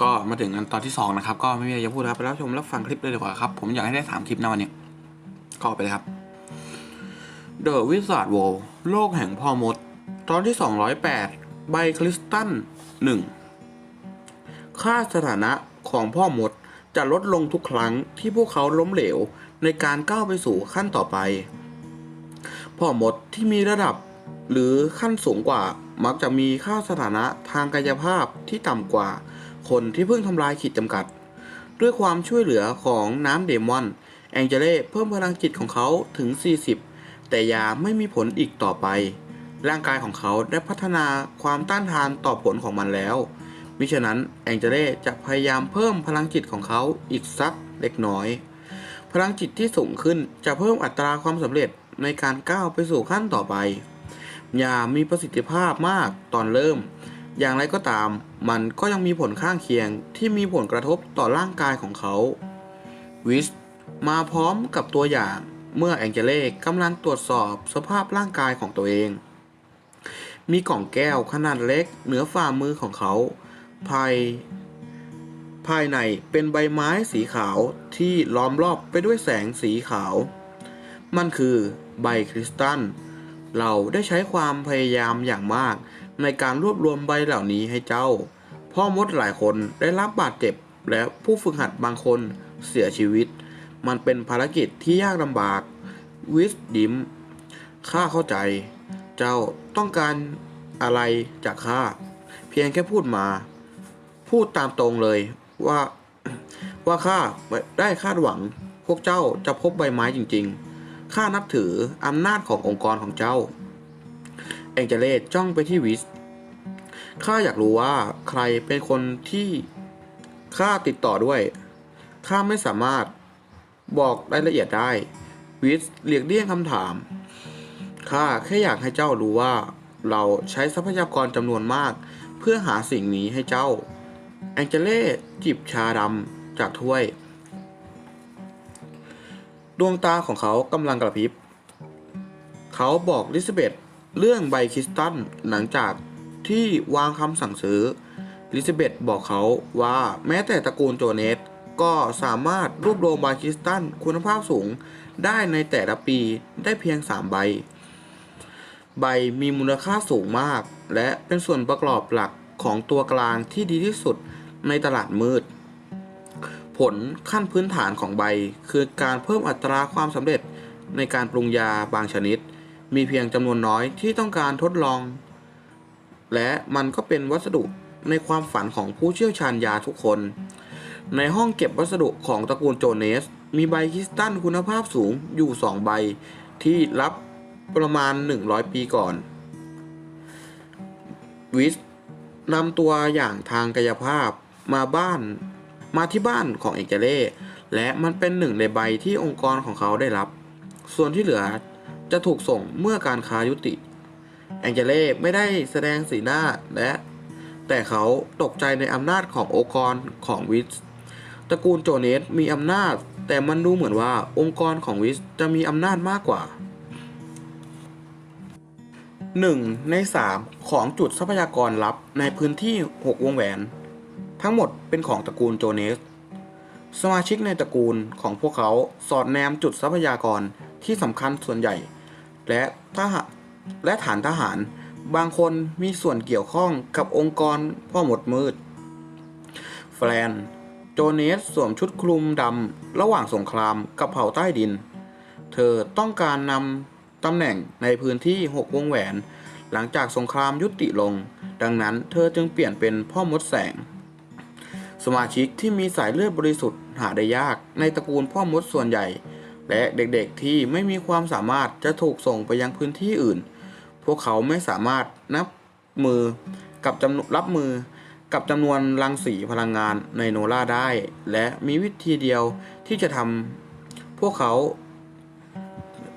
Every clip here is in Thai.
ก็มาถึงกันตอนที่สองนะครับก็ไม่มีอะไรจะพูดครับไปรับชมรับฟังคลิปเลยดีกว่าครับ ผมอยากให้ได้สามคลิปนะวันนี้ก็ไปเลยครับ The Wizard World โลกแห่งพ่อมด ตอนที่ 208ใบคริสตัลหนึ่งค่าสถานะของพ่อมดจะลดลงทุกครั้งที่พวกเขาล้มเหลวในการก้าวไปสู่ขั้นต่อไป พ่อมดที่มีระดับหรือขั้นสูงกว่ามักจะมีค่าสถานะทางกายภาพที่ต่ำกว่า คนที่เพิ่งทำลายขีดจำกัด ด้วยความช่วยเหลือของน้ำเดมอน แองเจเล่เพิ่มพลังจิตของเขาถึง 40 แต่ยาไม่มีผลอีกต่อไป ร่างกายของเขาได้พัฒนาความต้านทานต่อผลของมันแล้ว มิฉะนั้นแองเจเล่จะพยายามเพิ่มพลังจิตของเขาอีกสักเล็กน้อย พลังจิตที่สูงขึ้นจะเพิ่มอัตราความสำเร็จในการก้าวไปสู่ขั้นต่อไปยามีประสิทธิภาพมากตอนเริ่ม อย่างไรก็ตาม มันก็ยังมีผลข้างเคียงที่มีผลกระทบต่อร่างกายของเขา วิสมาพร้อมกับตัวอย่างเมื่อแองเจเล่กำลังตรวจสอบสภาพร่างกายของตัวเอง มีกล่องแก้วขนาดเล็กเหนือฝ่ามือของเขา ภาย ภายในเป็นใบไม้สีขาวที่ล้อมรอบไปด้วยแสงสีขาว มันคือใบคริสตัล เราได้ใช้ความพยายามอย่างมาก ในการรวบรวมใบเหล่านี้ให้เจ้า พ่อมดหลายคนได้รับบาดเจ็บ และผู้ฝึกหัดบางคนเสียชีวิต มันเป็นภารกิจที่ยากลำบาก วิสดิมข้าเข้าใจ เจ้าต้องการอะไรจากข้า เพียงแค่พูดมา พูดตามตรงเลยว่าว่าข้าได้คาดหวัง พวกเจ้าจะพบใบไม้จริงๆข้านับถืออำนาจขององค์กรของเจ้า องเจเลสจ้องไปที่วิสข้าอยากรู้ว่าใครเป็นคนที่ข้าติดต่อด้วย ข้าไม่สามารถบอกรายละเอียดได้ วิสเลียกเลี่ยงคำถาม ข้าแค่อยากให้เจ้ารู้ว่า เราใช้ทรัพยากรจำนวนมาก เพื่อหาสิ่งนี้ให้เจ้า แองเจเล่จิบชาดำจากถ้วย ดวงตาของเขากำลังกระพริบ เขาบอกลิซาเบธ เรื่องใบคริสตัลหลังจากที่วางคำสั่งซื้อลิซาเบธบอกเขาว่าแม้แต่ตระกูลโจเนสก็สามารถรวบรวมใบคริสตัลคุณภาพสูงได้ในแต่ละปีได้เพียง 3 ใบ ใบมีมูลค่าสูงมาก และเป็นส่วนประกอบหลักของตัวกลางที่ดีที่สุดในตลาดมืด ผลขั้นพื้นฐานของใบคือการเพิ่มอัตราความสำเร็จในการปรุงยาบางชนิด มีเพียงจำนวนน้อยที่ต้องการทดลอง และมันก็เป็นวัสดุในความฝันของผู้เชี่ยวชาญยาทุกคน ในห้องเก็บวัสดุของตระกูลโจเนส มีใบคริสตัลคุณภาพสูงอยู่ 2 ใบ ที่รับประมาณ 100 ปีก่อน วิสนำตัวอย่างทางกายภาพมาบ้านมาที่บ้านของเอกเล่และมันเป็นหนึ่งในใบที่องค์กรของเขาได้รับ ส่วนที่เหลือ จะถูกส่งเมื่อการค้ายุติ แองเจเล่ไม่ได้แสดงสีหน้าและ แต่เขาตกใจในอำนาจขององค์กรของวิสตระกูลโจเนสมีอำนาจ แต่มันดูเหมือนว่าองค์กรของวิสจะมีอำนาจมากกว่า 1 ใน 3 ของจุดทรัพยากรลับในพื้นที่ 6 วงแหวน ทั้งหมดเป็นของตระกูลโจเนส สมาชิกในตระกูลของพวกเขาสอดแนมจุดทรัพยากรที่สำคัญส่วนใหญ่ และทหารและฐานทหาร บางคนมีส่วนเกี่ยวข้องกับองค์กรพ่อหมดมืด แฟลน โจเนสสวมชุดคลุมดำระหว่างสงครามกับเผ่าใต้ดิน เธอต้องการนำตำแหน่งในพื้นที่6วงแหวน หลังจากสงครามยุติลง ดังนั้นเธอจึงเปลี่ยนเป็นพ่อมดแสง สมาชิกที่มีสายเลือดบริสุทธิ์หาได้ยากในตระกูลพ่อมดส่วนใหญ่ และเด็กๆที่ไม่มีความสามารถจะถูกส่งไปยังพื้นที่อื่น พวกเขาไม่สามารถนับมือกับจำนวนรับมือกับจำนวนรังสีพลังงานในโนล่าได้ และมีวิธีเดียวที่จะทำพวกเขา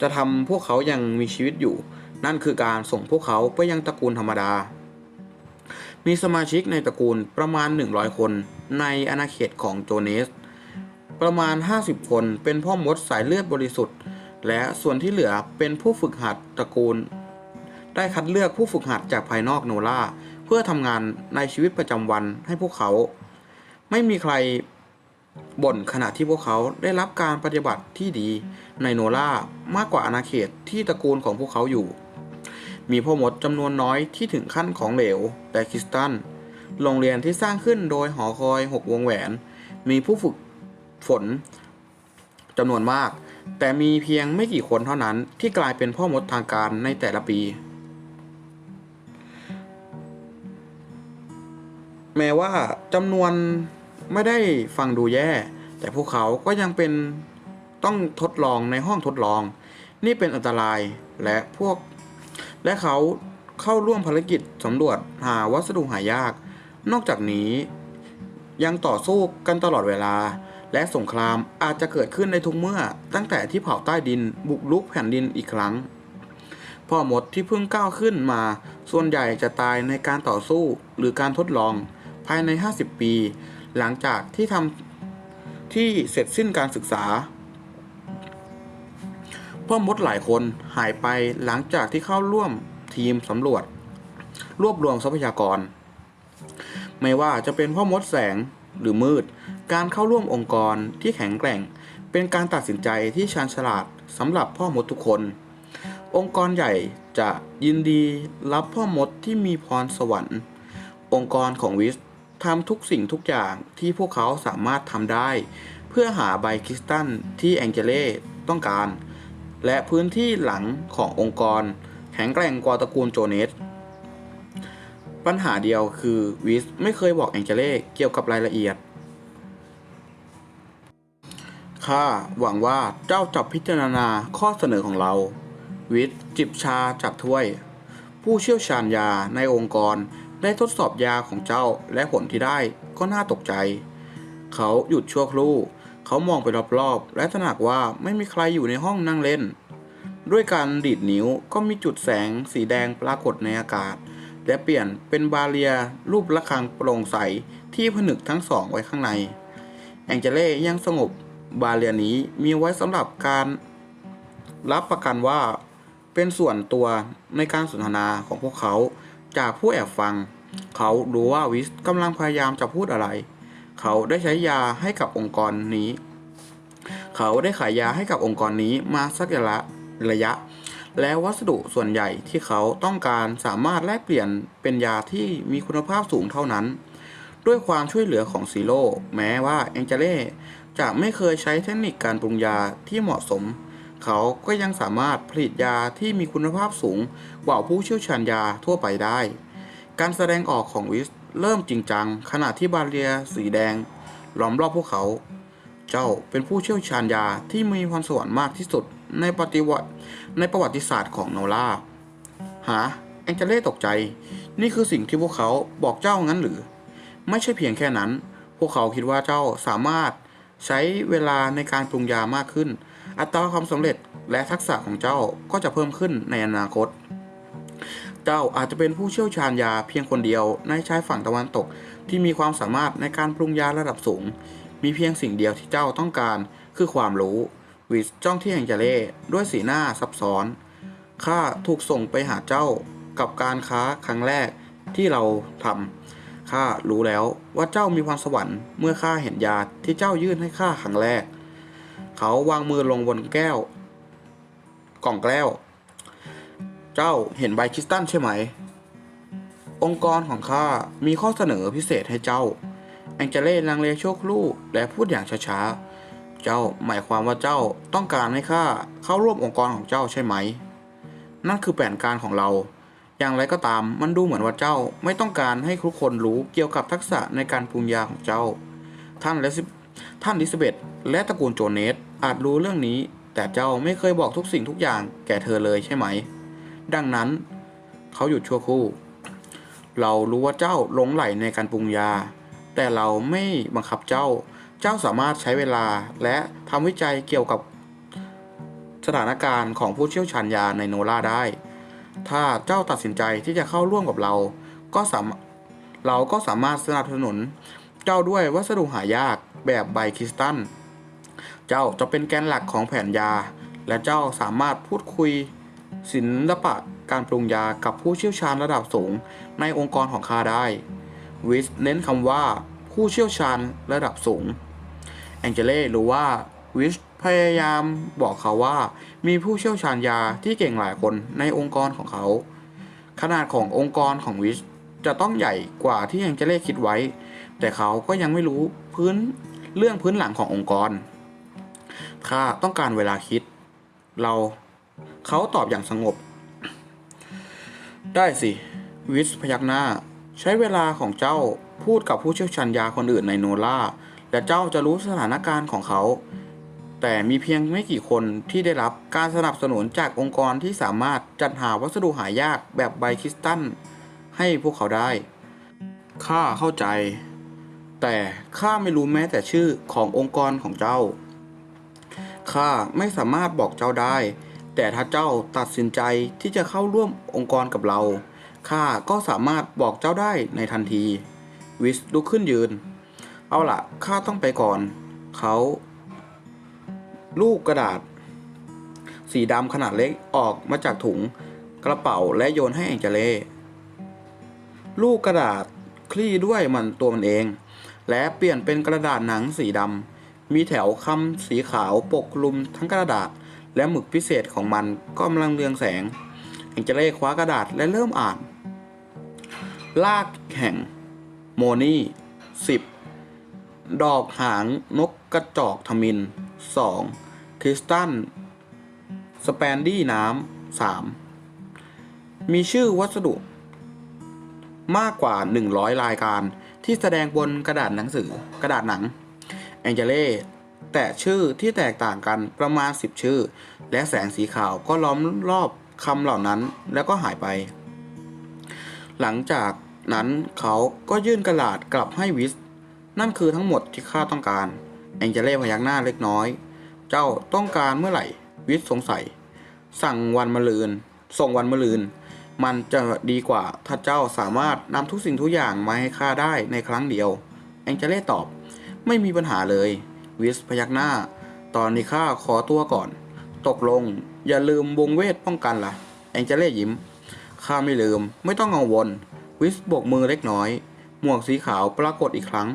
จะทำพวกเขายังมีชีวิตอยู่ นั่นคือการส่งพวกเขาไปยังตระกูลธรรมดา มีสมาชิกในตระกูลประมาณ 100 คนในอาณาเขตของโจเนส ประมาณ 50 คน เป็นพ่อมดสายเลือดบริสุทธิ์ และส่วนที่เหลือเป็นผู้ฝึกหัดตระกูล ได้คัดเลือกผู้ฝึกหัดจากภายนอกโนล่า เพื่อทำงานในชีวิตประจำวันให้พวกเขา ไม่มีใครบ่นขณะที่พวกเขาได้รับการปฏิบัติที่ดีในโนล่ามากกว่าอาณาเขตที่ตระกูลของพวกเขาอยู่ มีพ่อมดจำนวนน้อยที่ถึงขั้นของเหลว แต่คริสตัน โรงเรียนที่สร้างขึ้นโดยหอคอยหกวงแหวน มีผู้ฝึก ฝนจำนวนมาก แต่มีเพียงไม่กี่คนเท่านั้นที่กลายเป็นพ่อมดทางการในแต่ละปี แม้ว่าจำนวนไม่ได้ฟังดูแย่ แต่พวกเขาก็ยังเป็นต้องทดลองในห้องทดลอง นี่เป็นอันตรายและพวก และเขาเข้าร่วมภารกิจสำรวจหาวัสดุหายาก นอกจากนี้ยังต่อสู้กันตลอดเวลา และสงครามอาจจะเกิดขึ้นในทุกเมื่อ ตั้งแต่ที่เผ่าใต้ดินบุกรุกแผ่นดินอีกครั้ง พ่อมดที่เพิ่งก้าวขึ้นมา ส่วนใหญ่จะตายในการต่อสู้หรือการทดลอง ภายใน 50 ปี หลังจากที่ทำที่เสร็จสิ้นการศึกษา พ่อมดหลายคนหายไปหลังจากที่เข้าร่วมทีมสำรวจ รวบรวมทรัพยากร ไม่ว่าจะเป็นพ่อมดแสง หรือมืด การเข้าร่วมองค์กรที่แข็งแกร่ง เป็นการตัดสินใจที่ชาญฉลาดสำหรับพ่อมดทุกคน องค์กรใหญ่จะยินดีรับพ่อมดที่มีพรสวรรค์ องค์กรของวิสทำทุกสิ่งทุกอย่างที่พวกเขาสามารถทำได้ เพื่อหาใบคริสตัลที่แองเจเล่ต้องการ และพื้นที่หลังขององค์กร แข็งแกร่งกว่าตระกูลโจเนส ปัญหาเดียวคือวิสไม่เคยบอกแองเจเล่เกี่ยวกับรายละเอียด ข้าหวังว่าเจ้าจะพิจารณาข้อเสนอของเรา วิสจิบชาจากถ้วย ผู้เชี่ยวชาญยาในองค์กรได้ทดสอบยาของเจ้าและผลที่ได้ก็น่าตกใจ เขาหยุดชั่วครู่ เขามองไปรอบๆ และตระหนักว่าไม่มีใครอยู่ในห้องนั่งเล่น ด้วยการดีดนิ้วก็มีจุดแสงสีแดงปรากฏในอากาศ และเปลี่ยนเป็นบาเรียรูประฆังโปร่งใสที่ผนึกทั้งสองไว้ข้างใน แองเจเล่ยังสงบบาเรียนี้มีไว้สำหรับการรับประกันว่าเป็นส่วนตัวในการสนทนาของพวกเขาจากผู้แอบฟัง เขารู้ว่าวิสกำลังพยายามจะพูดอะไร เขาได้ใช้ยาให้กับองค์กรนี้ เขาได้ขายยาให้กับองค์กรนี้มาสักระยะระยะ และวัสดุส่วนใหญ่ที่เขาต้องการสามารถแลกเปลี่ยนเป็นยาที่มีคุณภาพสูงเท่านั้น ด้วยความช่วยเหลือของซีโร่แม้ว่าแองเจเล่จะไม่เคยใช้เทคนิคการปรุงยาที่เหมาะสม เขาก็ยังสามารถผลิตยาที่มีคุณภาพสูงกว่าผู้เชี่ยวชาญยาทั่วไปได้ การแสดงออกของวิสเริ่มจริงจังขณะที่บาเรียสีแดงล้อมรอบพวกเขา เจ้าเป็นผู้เชี่ยวชาญยาที่มีพรสวรรค์มากที่สุด ในปฏิวัติในประวัติศาสตร์ของโนล่าหาแองเจเล่ตกใจ นี่คือสิ่งที่พวกเขาบอกเจ้างั้นหรือ ไม่ใช่เพียงแค่นั้น พวกเขาคิดว่าเจ้าสามารถใช้เวลาในการปรุงยามากขึ้น อัตราความสำเร็จและทักษะของเจ้าก็จะเพิ่มขึ้นในอนาคต เจ้าอาจจะเป็นผู้เชี่ยวชาญยาเพียงคนเดียวในชายฝั่งตะวันตกที่มีความสามารถในการปรุงยาระดับสูง มีเพียงสิ่งเดียวที่เจ้าต้องการคือความรู้ วิสจ้องที่แองเจเล่ด้วยสีหน้าซับซ้อน ข้าถูกส่งไปหาเจ้ากับการค้าครั้งแรกที่เราทำข้ารู้แล้วว่าเจ้ามีพรสวรรค์เมื่อข้าเห็นยาที่เจ้ายื่นให้ข้าครั้งแรก เขาวางมือลงบนแก้ว กล่องแก้ว เจ้าเห็นใบคริสตัลใช่ไหม องค์กรของข้ามีข้อเสนอพิเศษให้เจ้า แองเจเล่ลังเลชั่วครู่และพูดอย่างช้าๆ เจ้าหมายความว่าเจ้าต้องการให้ข้าเข้าร่วมองค์กรของเจ้าใช่ไหม นั่นคือแผนการของเรา อย่างไรก็ตามมันดูเหมือนว่าเจ้าไม่ต้องการให้ทุกคนรู้เกี่ยวกับทักษะในการปรุงยาของเจ้า ท่านเลซิท่านลิซาเบธและตระกูลโจเนสอาจรู้เรื่องนี้ แต่เจ้าไม่เคยบอกทุกสิ่งทุกอย่างแก่เธอเลยใช่ไหม ดังนั้นเขาหยุดชั่วครู่ เรารู้ว่าเจ้าหลงไหลในการปรุงยา แต่เราไม่บังคับเจ้า เจ้าสามารถใช้เวลาและทำวิจัยเกี่ยวกับสถานการณ์ของผู้เชี่ยวชาญยาในโนล่าได้ ถ้าเจ้าตัดสินใจที่จะเข้าร่วมกับเรา ก็สามเราก็สามารถสนับสนุน เจ้าด้วยวัสดุหายากแบบใบคริสตัลเจ้าจะเป็นแกนหลักของแผนยา และเจ้าสามารถพูดคุยศิลปะการปรุงยากับผู้เชี่ยวชาญระดับสูงในองค์กรของข้าได้ วิสเน้นคำว่าผู้เชี่ยวชาญระดับสูง แองเจเล่รู้ว่าวิชพยายามบอกเขาว่ามีผู้เชี่ยวชาญยาที่เก่งหลายคนในองค์กรของเขา ขนาดขององค์กรของวิชจะต้องใหญ่กว่าที่แองเจเล่คิดไว้ แต่เขาก็ยังไม่รู้พื้นเรื่องพื้นหลังขององค์กรข้าต้องการเวลาคิด เราเขาตอบอย่างสงบ ได้สิ วิสพยักหน้า ใช้เวลาของเจ้าพูดกับผู้เชี่ยวชาญยาคนอื่นในโนล่า และเจ้าจะรู้สถานการณ์ของเขา แต่มีเพียงไม่กี่คนที่ได้รับการสนับสนุนจากองค์กรที่สามารถจัดหาวัสดุหายากแบบไบคริสตัลให้พวกเขาได้ ข้าเข้าใจ แต่ข้าไม่รู้แม้แต่ชื่อขององค์กรของเจ้า ข้าไม่สามารถบอกเจ้าได้ แต่ถ้าเจ้าตัดสินใจที่จะเข้าร่วมองค์กรกับเรา ข้าก็สามารถบอกเจ้าได้ในทันที วิสลุกขึ้นยืน เอาละข้าต้องไปก่อน เขาลูกกระดาษ สีดำขนาดเล็กออกมาจากถุงกระเป๋าและโยนให้แองเจเล่ลูกกระดาษคลี่ด้วยมันตัวมันเอง และเปลี่ยนเป็นกระดาษหนังสีดำมีแถวคำสีขาวปกคลุมทั้งกระดาษ และหมึกพิเศษของมันก็กำลังเรืองแสงแองเจเล่คว้ากระดาษและเริ่มอ่าน ลากแห่ง โมนี่สิบ ดอกหางนกกระจอกทมินสองคริสตันสแปนดี้น้ำสามมีชื่อวัสดุ มากกว่า 100 รายการที่แสดงบนกระดาษหนังสือกระดาษหนัง แองเจเล่แต่ชื่อที่แตกต่างกันประมาณ 10 ชื่อ และแสงสีขาวก็ล้อมรอบคำเหล่านั้นแล้วก็หายไป หลังจากนั้นเขาก็ยื่นกระดาษกลับให้วิส นั่นคือทั้งหมดที่ข้าต้องการ แองเจเล่พยักหน้าเล็กน้อย เจ้าต้องการเมื่อไหร่ วิสสงสัย สั่งวันมะรืน ส่งวันมะรืน มันจะดีกว่าถ้าเจ้าสามารถนำทุกสิ่งทุกอย่างมาให้ข้าได้ในครั้งเดียว แองเจเล่ตอบ ไม่มีปัญหาเลย วิสพยักหน้า ตอนนี้ข้าขอตัวก่อน ตกลง อย่าลืมวงเวทป้องกันล่ะ แองเจเล่ยิ้ม ข้าไม่ลืม ไม่ต้องกังวล วิสโบกมือเล็กน้อย หมวกสีขาวปรากฏอีกครั้ง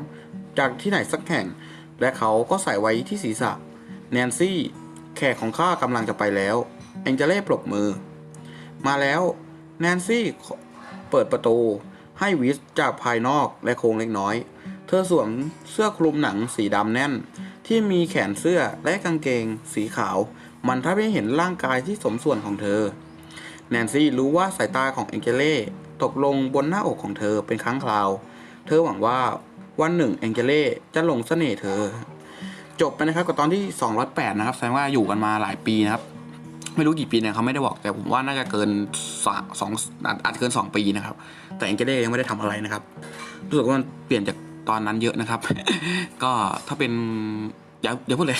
จากที่ไหนสักแห่ง และเขาก็ใส่ไว้ที่ศีรษะ แนนซี่ แขกของข้ากำลังจะไปแล้วแองเจเล่ปรบมือ มาแล้ว แนนซี่เปิดประตู ให้วิสจากภายนอกและโครงเล็กน้อย เธอสวมเสื้อคลุมหนังสีดำแน่น ที่มีแขนเสื้อและกางเกง สีขาว มันทำให้เห็นร่างกายที่สมส่วนของเธอ แนนซี่รู้ว่าสายตาของแองเจเล่ตกลงบนหน้าอกของเธอเป็นครั้งคราว เธอหวังว่า วันหนึ่งแองเจเล่จะหลงเสน่ห์เธอ จบไปนะครับกับตอนที่ 208 นะครับแสดงว่าอยู่กันมาหลายปีนะครับไม่รู้กี่ปีเนี่ยเขาไม่ได้บอกแต่ผมว่าน่าจะเกินสองอาจเกิน 2 ปีนะครับ แต่แองเจเล่ยังไม่ได้ทำอะไรนะครับ รู้สึกว่ามันเปลี่ยนจากตอนนั้นเยอะนะครับ ก็ถ้าเป็นอย่าอย่าพูดเลย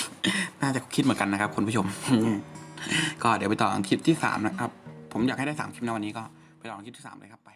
น่าจะคิดเหมือนกันนะครับคุณผู้ชม ก็เดี๋ยวไปต่อคลิปที่3นะครับ ผมอยากให้ได้3คลิปในวันนี้ก็ไปต่อคลิปที่3เลยครับไป